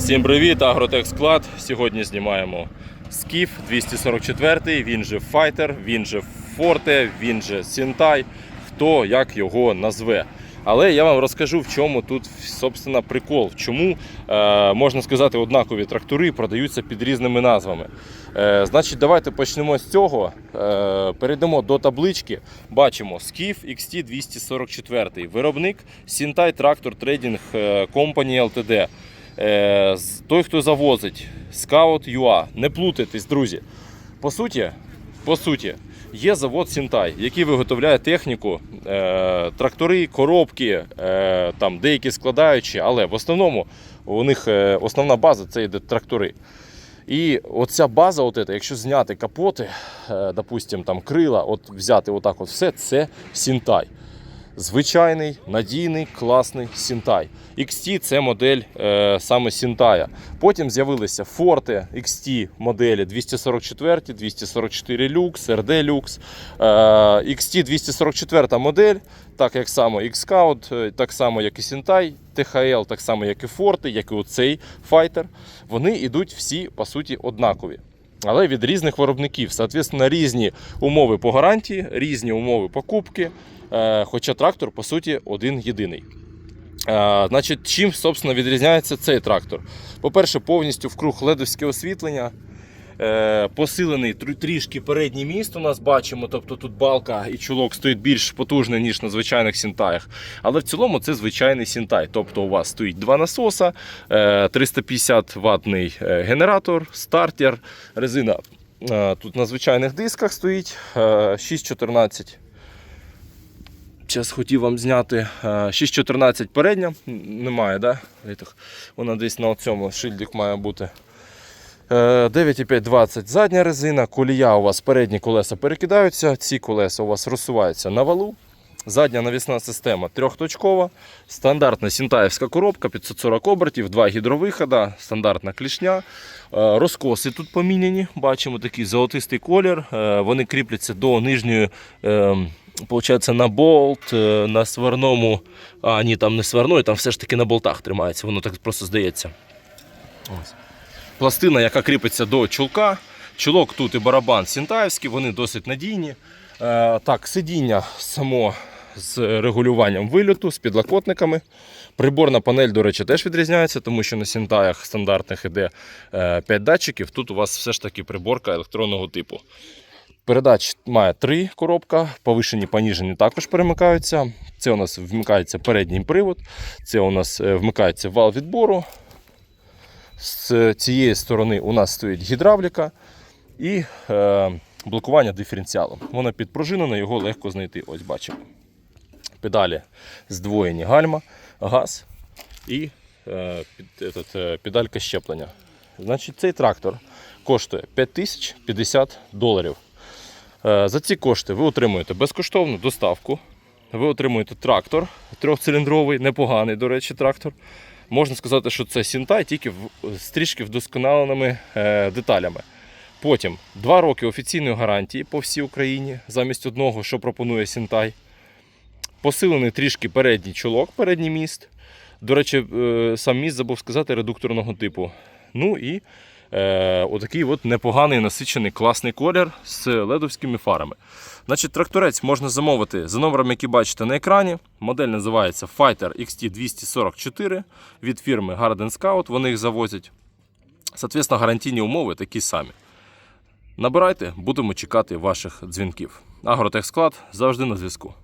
Всім привіт, Агротек Склад. Сьогодні знімаємо Скіф 244, він же Fighter, він же Forte, він же Сінтай, хто як його назве. Але я вам розкажу, в чому тут собственно, прикол, чому е, можна сказати однакові трактори продаються під різними назвами. Е, значить, давайте почнемо з цього. Е, перейдемо до таблички. Бачимо Skif XT 244, виробник Сінтай Трактор Trading е, Company Ltd. Е, той, хто завозить Scout UA. Не плутайтесь, друзі. По суті, по суті, є завод Сінтай, який виготовляє техніку, е, трактори, коробки, е, там деякі складаючі, але в основному у них основна база це йде трактори. І оця база, от ета, якщо зняти капоти, допустим, там крила, от взяти отак, от все, це Сінтай. Звичайний, надійний, класний Сінтай. XT це модель е, саме Сінтая. Потім з'явилися Forte XT моделі 244, 244 Lux, RD Lux. Е, XT 244 модель, так як само X-Scout, е, так само як і Сінтай, THL, так само як і Forte, як і оцей Fighter. Вони йдуть всі по суті однакові. Але від різних виробників, соответственно, різні умови по гарантії, різні умови покупки. Е, Хоча трактор, по суті, один єдиний. Е, Значить, чим, собственно, відрізняється цей трактор? По-перше, повністю вкруг ледовське освітлення. Е, Посилений трішки передній міст у нас бачимо, тобто тут балка і чулок стоїть більш потужний, ніж на звичайних сінтаях. Але в цілому це звичайний сінтай. Тобто у вас стоїть два насоса, е, 350 ватний е, генератор, стартер, резина е, тут на звичайних дисках стоїть е, 614 Зараз хотів вам зняти е, 6.14 передня. Немає, да? Вона десь на цьому шильдик має бути. Е, 9,520 задня резина. Колія у вас передні колеса перекидаються. Ці колеса у вас розсуваються на валу. Задня навісна система трьохточкова. Стандартна сінтаївська коробка 540 обертів, два гідровихода, стандартна клішня. Е, Розкоси тут поміняні. Бачимо такий золотистий колір. Е, Вони кріпляться до нижньої. е, Получається, на болт, е, на сварному, а ні, там не сварної, там все ж таки на болтах тримається, воно так просто здається. Ось. Пластина, яка кріпиться до чулка. Чулок тут і барабан сінтаївський, вони досить надійні. Е, так, сидіння само з регулюванням вильоту, з підлокотниками. Приборна панель, до речі, теж відрізняється, тому що на сінтаях стандартних іде 5 датчиків. Тут у вас все ж таки приборка електронного типу. Передач має три коробка, повишені, поніжені також перемикаються. Це у нас вмикається передній привод, це у нас е, вмикається вал відбору. З цієї сторони у нас стоїть гідравліка і е, блокування диференціалом. Воно підпружинене, його легко знайти. Ось бачимо. Педалі здвоєні гальма, газ і е, е, педалька щеплення. Значить, цей трактор коштує 5050 доларів. За ці кошти ви отримуєте безкоштовну доставку. Ви отримуєте трактор трьохциліндровий, непоганий, до речі, трактор. Можна сказати, що це Сінтай, тільки з трішки вдосконаленими е, деталями. Потім 2 роки офіційної гарантії по всій Україні, замість одного, що пропонує Сінтай. Посилений трішки передній чолок, передній міст. До речі, е, сам міст забув сказати редукторного типу. Ну і е, отакий от непоганий насичений класний колір з ледовськими фарами. Значить, тракторець можна замовити за номером, який бачите на екрані. Модель називається Fighter XT244 від фірми Garden Scout. Вони їх завозять. Соответственно, гарантійні умови такі самі. Набирайте, будемо чекати ваших дзвінків. Агротехсклад завжди на зв'язку.